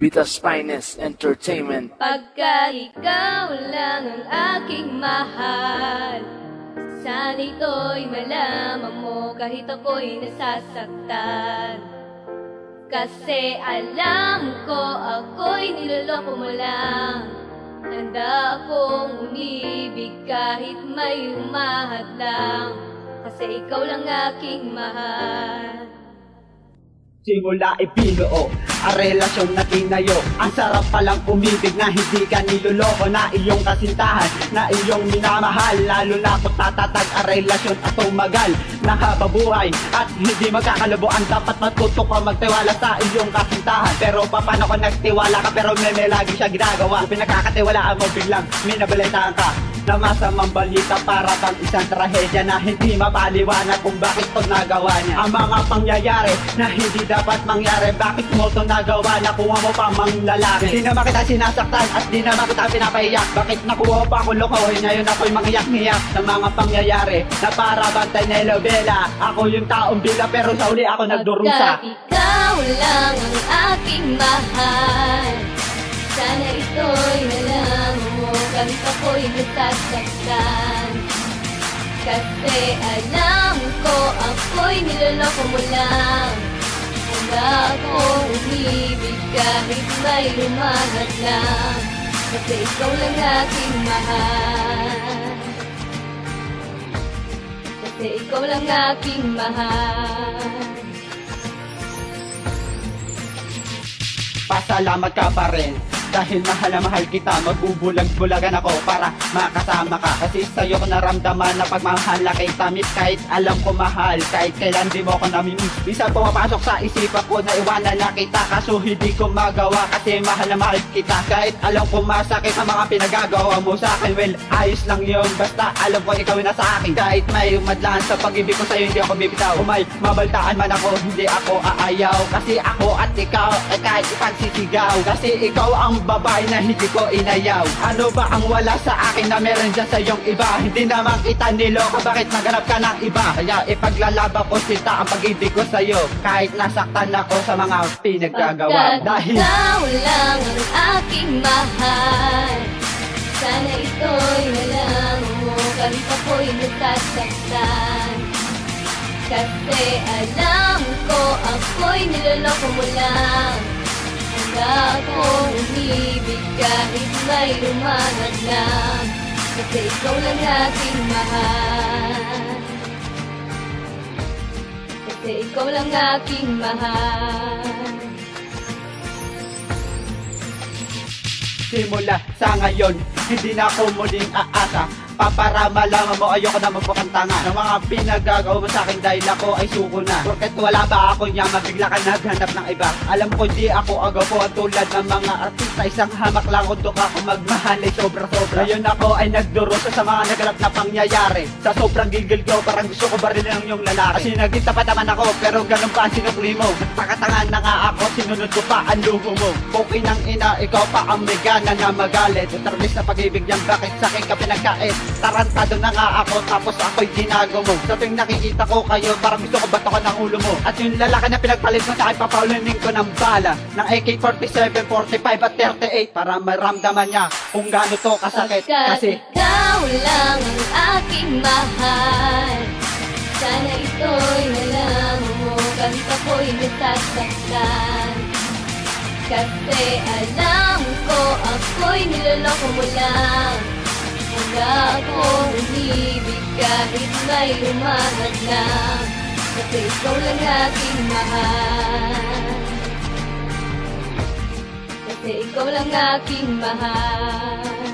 Vita's Finest Entertainment. Pagka ikaw lang ang aking mahal Sana ito'y malaman mo kahit ako'y nasasaktan? Kasi alam ko ako'y niloloko mo lang. Handa akong umibig kahit may umahadlang Kasi ikaw lang aking mahal Simula ibinuo ang relasyon na tinayo. Ang sarap palang umibig na hindi ka niloloko Na iyong kasintahan, na iyong minamahal. Lalo na kung tatatag ang relasyon at tumagal Na hababuhay at hindi magkakalabuan Dapat matuto ka magtiwala sa iyong kasintahan. Pero paano ko nagtiwala ka pero may, may lagi siya ginagawa? Pinagkakatiwalaan mo biglang minabalitaan ka na masamang balita para bang isang trahedya na hindi mapaliwanag kung bakit to nagawa niya. Ang mga pangyayari na hindi dapat mangyari Bakit mo to nagawa? Nakuha mo pa mang lalaki. Di naman kita sinasaktan at di naman kita pinapahiyak? Bakit nakuha pa ako lokohin? Ngayon ako'y mangiyak-ngiyak Sa mga pangyayari na para bang telenovela Ako yung taong bila pero sa uli ako nagdurusa. Ikaw lang ang aking mahal ako'y nasasaktan Kasi alam ko ako'y niloloko mo lang. Handa akong umibig kahit may lumahat lang. Kasi ikaw lang aking mahal. Kasi ikaw lang aking mahal. Pasalamat ka pa rin dahil mahal na mahal kita Magbubulag-bulagan ako para makasama ka. Kasi sa'yo ko naramdaman na pagmamahal na kita Miss kahit alam ko mahal Kahit kailan di mo ako namimiss Bisa pumapasok sa isipan ko na iwanan na kita Kaso hindi ko magawa kasi mahal na mahal kita. Kahit alam ko masakit ang mga pinagagawa mo sa akin Well, ayos lang yun. Basta alam ko ikaw na sa akin. Kahit may umadlaan sa pag-ibig ko sa'yo Hindi ako bibitaw. Kung may mabaltaan man ako Hindi ako aayaw. Kasi ako at ikaw ay kahit ipagsisigaw Kasi ikaw ang babae na hindi ko inayaw. Ano ba ang wala sa akin na meron dyan sa iyong iba? Hindi naman kita niloko. Bakit naganap ka ng iba? Kaya ipaglalaban ko sita ang pag-ibig ko sa'yo. Kahit nasaktan ako sa mga pinaggagawa. Dahil ikaw lang ang aking mahal. Sana ito'y nalaman mo kahit ako'y nasasaktan Kasi alam ko ako'y niloloko mo lang may lumanad lang Kasi ikaw lang aking mahal. Kasi ikaw lang aking mahal. Simula sa ngayon, hindi na ako muling aasa Paparama lang mo, ayoko na magpakang tanga Ng mga pinagagawa mo sa akin dahil ako ay suko na. Porket wala ba ako niya, mabigla ka naghanap ng iba. Alam ko di ako agapo at tulad ng mga artista Isang hamak lang kung ka ako magmahal ay sobra-sobra. Ngayon ako ay nagdurusa sa mga nagalap na pangyayari. Sa sobrang gigil ko, parang gusto ko barilin ang yung lalaki. Kasi naging tapat naman ako, pero ganun pa ang sinukli mo. Nagpakatangan na nga ako, sinunod ko pa ang luho mo. Puki ng ina, ikaw pa ang may gana na magalit. Utarbis na pag-ibig niyan, bakit sa akin ka pinagkait Tarantado na nga ako tapos ako'y ginago mo. Sa tuwing nakikita ko kayo parang gusto ko batukan ng ulo mo. At yung lalaki na pinagpalit mo sa akin papaulunin ko ng bala. Ng AK-47, 45 at 38 Para maramdaman niya kung gaano to kasakit. Kasi ikaw lang ang aking mahal. Sana ito'y nalaman mo kahit ako'y nasasaktan Kasi alam ko ako'y niloloko mo lang Handa akong umibig kahit may lumanad lang Kasi ikaw lang aking mahal. Kasi ikaw lang aking mahal